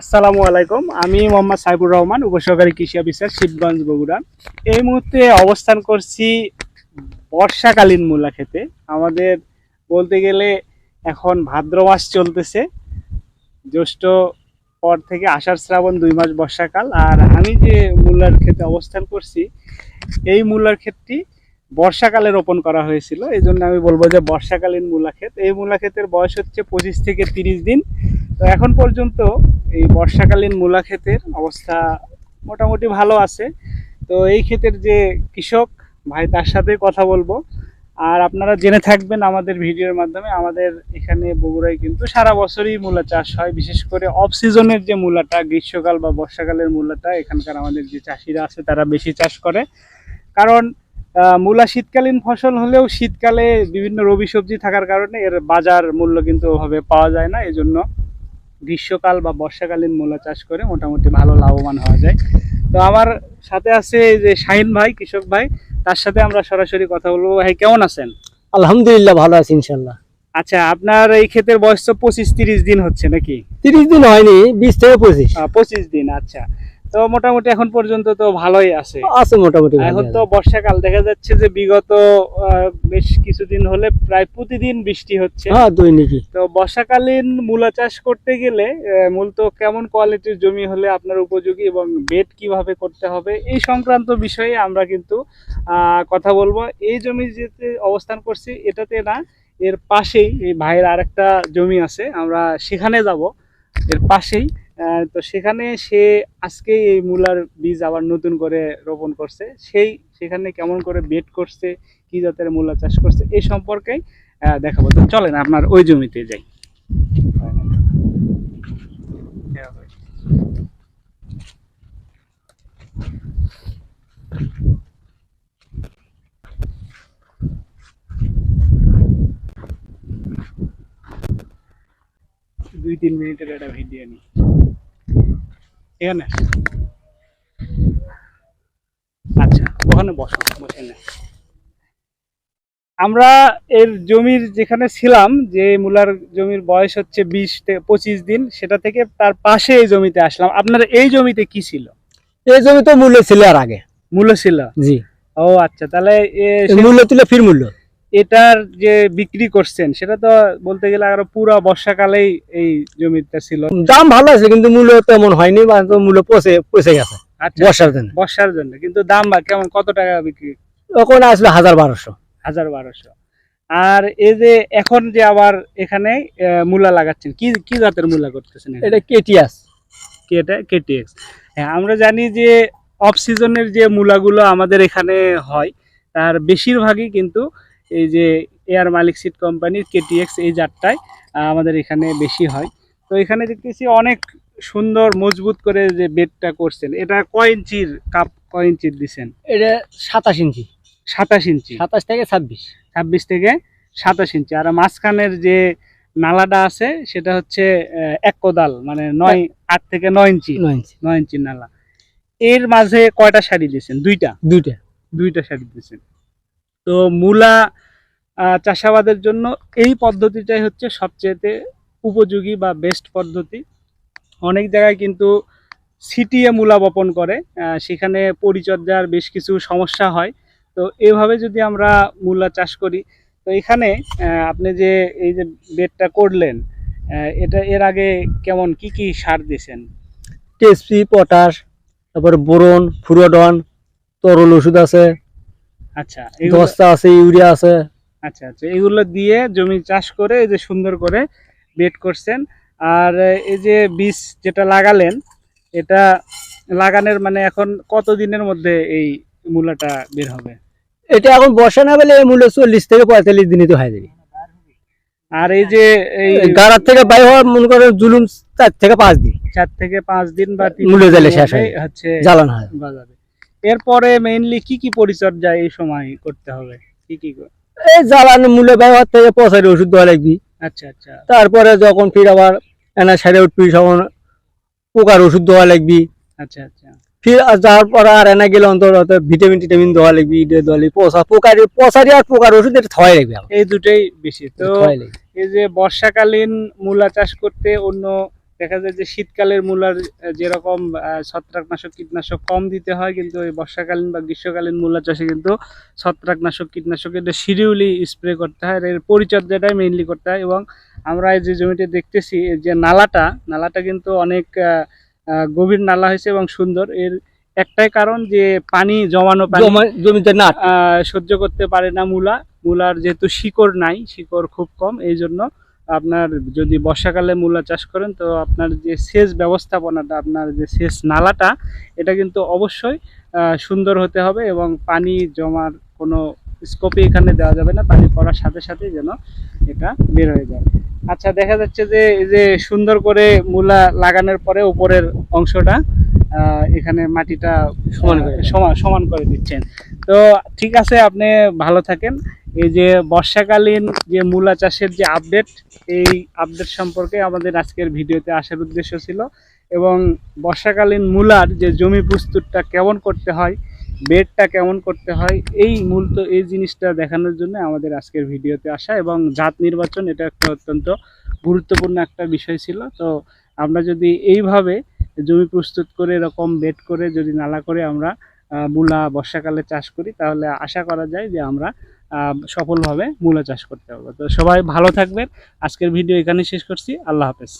আসসালামু আলাইকুম। আমি মোহাম্মদ সাইবুর রহমান, উপসহকারী কৃষি অফিসার শিবগঞ্জ বগুড়া। এই মুহূর্তে অবস্থান করছি বর্ষাকালীন মূলা খেতে আমাদের বলতে গেলে এখন ভাদ্র মাস চলতেছে। জ্যৈষ্ঠ পর থেকে আষাঢ় শ্রাবণ দুই মাস বর্ষাকাল। আর আমি যে মূলার ক্ষেতে অবস্থান করছি, এই মূলার ক্ষেতটি বর্ষাকালে রোপণ করা হয়েছিল। এই জন্য আমি বলব যে বর্ষাকালীন মূলা ক্ষেত। এই মূলা ক্ষেতের বয়স হচ্ছে পঁচিশ থেকে তিরিশ দিন। তো এখন পর্যন্ত এই বর্ষাকালীন মূলা ক্ষেতের অবস্থা মোটামুটি ভালো আছে। তো এই ক্ষেতের যে কৃষক, ভাই তার সাথে কথা বলব। আর আপনারা জেনে থাকবেন আমাদের ভিডিওর মাধ্যমে, আমাদের এখানে বগুড়ায় কিন্তু সারা বছরই মূলা চাষ হয়। বিশেষ করে অফ সিজনের যে মূলাটা, গ্রীষ্মকাল বা বর্ষাকালের মূলাটা, এখানকার আমাদের যে চাষিরা আছে তারা বেশি চাষ করে। কারণ মূলা শীতকালীন ফসল হলেও শীতকালে বিভিন্ন রবি সবজি থাকার কারণে এর বাজার মূল্য কিন্তু ওভাবে পাওয়া যায় না। এজন্য গ্রীষ্মকাল বা বর্ষাকালীন মূলা চাষ করে মোটামুটি ভালো লাভবান হওয়া যায়। তো আমার সাথে আছে যে শাহিন ভাই কৃষক ভাই তার সাথে আমরা সরাসরি কথা বলব। ভাই কেমন আছেন? আলহামদুলিল্লাহ ভালো আছি ইনশাল্লাহ আচ্ছা আপনার এই ক্ষেতের বয়স তো পঁচিশ তিরিশ দিন হচ্ছে নাকি? তিরিশ দিন হয়নি বিশ থেকে পঁচিশ। পঁচিশ দিন আচ্ছা। তো মোটামুটি এখন পর্যন্ত তো ভালোই আছে। আছে মোটামুটি এখন তো বর্ষাকাল দেখা যাচ্ছে যে বিগত বেশ কিছুদিন হলে প্রায় প্রতিদিন বৃষ্টি হচ্ছে। হ্যাঁ দৈনিকই তো বর্ষাকালীন মূলা চাষ করতে গেলে মূলত কেমন কোয়ালিটির জমি হলে আপনার উপযোগী এবং বেড কীভাবে করতে হবে এই সংক্রান্ত বিষয়ে আমরা কিন্তু আহ, কথা বলব। এই জমি যেতে অবস্থান করছি এটাতে না এর পাশেই এই ভাইয়ের আরেকটা জমি আছে আমরা সেখানে যাব। এর পাশেই তো সেখানে সে আজকে এই মূলার বীজ আবার নতুন করে রোপণ করছে। সেই সেখানে কেমন করে বেড করছে, কি জাতের মূলা চাষ করছে এই সম্পর্কে দেখাবো। তো চলেন আপনার ওই জমিতে যাই। দুই তিন মিনিটের একটা ভিডিও নি এখানে। আচ্ছা ওখানে বসো বসে না। আমরা এর জমির যেখানে ছিলাম যে মূলার জমির বয়স হচ্ছে বিশ থেকে পঁচিশ দিন সেটা থেকে তার পাশে এই জমিতে আসলাম। আপনার এই জমিতে কি ছিল? এই জমি তো মূল্য ছিল আর আগে। মূল্য ছিল? জি। ও আচ্ছা তাহলে মূল্য তুলে ফির মূল্য। এটার যে বিক্রি করছেন সেটা তো বলতে গেলে আরও পুরো বর্ষাকালেই এই জমিটা ছিল। দাম ভালো আছে কিন্তু মূল্য তেমন হয়নি বা মূল্য পচে পচে গেছে আচ্ছা। বর্ষার জন্য। বর্ষার জন্য কিন্তু দাম বা কেমন কত টাকা বিক্রি? তখন আসলে হাজার বারোশো। হাজার বারোশো। আর এই যে এখন যে আবার এখানে মূলা লাগাচ্ছেন কি কি জাতের মূলা করতেছেন? এটা কেটিয়াস কি এটা কেটিএক্স হ্যাঁ আমরা জানি যে অফ সিজনের যে মূলাগুলো আমাদের এখানে হয় তার বেশিরভাগই কিন্তু এই যে এয়ার মালিক সিট কোম্পানির কেটিএক্স এই জাতটাই আহ, আমাদের এখানে বেশি হয়। তো এখানে দেখতেছি অনেক সুন্দর মজবুত করে যে বেডটা করছেন। এটা কয় ইঞ্চির কাপ কয় ইঞ্চির দিছেন? এটা সাতাশ ইঞ্চি। সাতাশ ইঞ্চি। সাতাশ থেকে ছাব্বিশ। ছাব্বিশ থেকে সাতাশ ইঞ্চি। আর মাঝখানের যে নালাটা আছে সেটা হচ্ছে এক কোদাল মানে নয় আট থেকে নয় ইঞ্চি। নয় ইঞ্চি। নয় ইঞ্চির নালা। এর মাঝে কয়টা শাড়ি দিয়েছেন? দুইটা। দুইটা। দুইটা শাড়ি দিয়েছেন। তো মূলা চাষাবাদের জন্য এই পদ্ধতিটাই হচ্ছে সবচেয়েতে উপযোগী বা বেস্ট পদ্ধতি। অনেক জায়গায় কিন্তু সিটিএ মূলা বপন করে সেখানে পরিচর্যার বেশ কিছু সমস্যা হয়। তো এভাবে যদি আমরা মূলা চাষ করি, তো এখানে আপনি যে এই যে বেডটা করলেন এটা এর আগে কেমন কি কি সার দিয়েছেন? টেসপি পটাশ তারপর বোরন ফুরোডন তরল ওষুধ আছে আচ্ছা এগুলো- দস্তা আছে ইউরিয়া আছে। আচ্ছা আচ্ছা এগুলো দিয়ে জমি চাষ করে এই যে সুন্দর করে বেড করছেন। আর এই যে বীজ যেটা লাগালেন এটা লাগানোর মানে এখন কত দিনের মধ্যে এই মূলাটা বের হবে? এটা এখন বর্ষা না পেলে মূল্য চল্লিশ থেকে পঁয়তাল্লিশ দিনই তো হয়ে যাবে। আর এই যে এই গাড়ার থেকে বাইর হওয়ার মনে করেন জুলুম চার থেকে পাঁচ দিন। চার থেকে পাঁচ দিন বা মূল্য জ্বালে শেষ হয়। হচ্ছে জ্বালানো হয়। বাজারে। এরপরে মেইনলি কি কি পরিচর্যা এই সময় করতে হবে? কি কি এই জ্বালানো মূল্য ব্যবহার থেকে পচারি ওষুধ দেওয়া লাগবি। আচ্ছা আচ্ছা। তারপরে যখন ফির আবার এনা সাইডে উঠবি তখন পোকার ওষুধ দেওয়া লাগবি। আচ্ছা আচ্ছা। ফির পর আর এনা গেলে অন্তত ভিটামিন টিটামিন দেওয়া লাগবি ইটে দেওয়া লাগবি পচা পোকারি পচারি আর পোকার ওষুধ এটা থয় লাগবে এই দুটোই বেশি। তো এই যে বর্ষাকালীন মূলা চাষ করতে অন্য দেখা যায় যে শীতকালের মূলার যেরকম ছত্রাকনাশক কীটনাশক কম দিতে হয় কিন্তু এই বর্ষাকালীন বা গ্রীষ্মকালীন মূলা চাষে কিন্তু ছত্রাকনাশক কীটনাশক এটা সিরিউলি স্প্রে করতে হয়। এর পরিচর্যাটাই মেইনলি করতে হয় এবং আমরা এই যে জমিতে দেখতেছি যে নালাটা নালাটা কিন্তু অনেক গভীর নালা হয়েছে এবং সুন্দর। এর একটাই কারণ যে পানি জমানো পানি জমিতে না আহ, সহ্য করতে পারে না মূলা। মূলার যেহেতু শিকড় নাই শিকড় খুব কম এই জন্য আপনার যদি বর্ষাকালে মূলা চাষ করেন তো আপনার যে সেচ ব্যবস্থাপনাটা আপনার যে সেচ নালাটা এটা কিন্তু অবশ্যই সুন্দর হতে হবে এবং পানি জমার কোনো স্কোপে এখানে দেওয়া যাবে না। পানি পড়ার সাথে সাথে যেন এটা বের হয়ে যায়। আচ্ছা দেখা যাচ্ছে যে এই যে সুন্দর করে মূলা লাগানোর পরে উপরের অংশটা এখানে মাটিটা সমান সমান করে দিচ্ছেন। তো ঠিক আছে আপনি ভালো থাকেন। এই যে বর্ষাকালীন যে মূলা চাষের যে আপডেট এই আপডেট সম্পর্কে আমাদের আজকের ভিডিওতে আসার উদ্দেশ্য ছিল এবং বর্ষাকালীন মূলার যে জমি প্রস্তুতটা কেমন করতে হয়, বেডটা কেমন করতে হয়, এই মূলত এই জিনিসটা দেখানোর জন্য আমাদের আজকের ভিডিওতে আসা এবং জাত নির্বাচন এটা একটা অত্যন্ত গুরুত্বপূর্ণ একটা বিষয় ছিল। তো আমরা যদি এইভাবে জমি প্রস্তুত করে, এরকম বেড করে, যদি নালা করে আমরা মূলা বর্ষাকালে চাষ করি, তাহলে আশা করা যায় যে আমরা সফলভাবে মূলা চাষ করতে পারব। তো সবাই ভালো থাকবেন। আজকের ভিডিও এখানে শেষ করছি। আল্লাহ হাফেজ।